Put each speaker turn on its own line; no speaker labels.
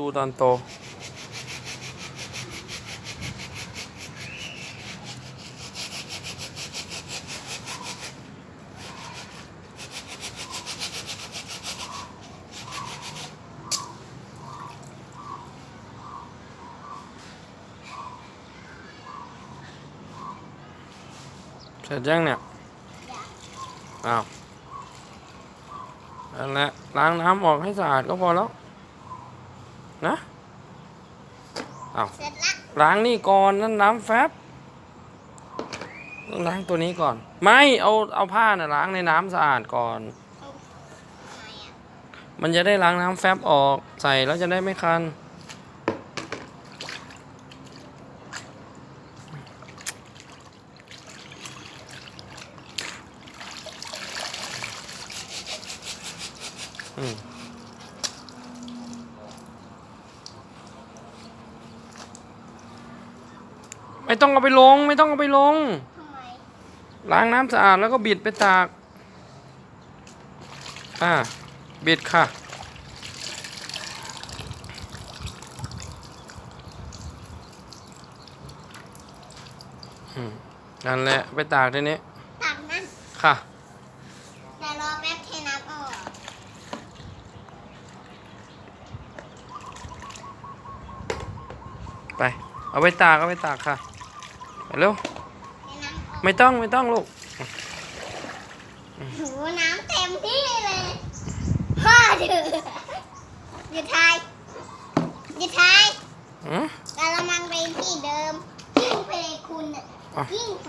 ดูตอนโต เสร็จยังเนี่ย อ้าวนั่นแหละล้างน้ำออกให้สะอาดก็พอแล้ว นะอ้าว
เสร็จละ
ล้างนี่ก่อนนั่นน้ำแฟบต้องล้างตัวนี้ก่อน ไม่เอาเอาผ้าน่ะล้างในน้ำสะอาดก่อน
ทำไมอะ
มันจะได้ล้างน้ำแฟบออกใส่แล้วจะได้ไม่คันอืม ไม่ต้องเอาไปลง ไม่ต้องเอาไปลง
ทำไม
ล้างน้ำสะอาดแล้วก็บิดไปตาก อ่า บิดค่ะ อืม นั่นแหละ ไปตากทีนี้
ตักนะ
ค่ะ
แต่รอแป๊บเทน้ำออก
ไป เอาไปตาก เอาไปตากค่ะไป เร็ว
เทน้ำออก
ไม่ต้องไม่ต้องลูก
หูน้ำเต็มที่เลยพ่อถือหยุดทายหยุดทาย
อืม
กระมังไปที่เดิมยิ่งไปเลยคุณน่ะ
อะ
ยิ่งไป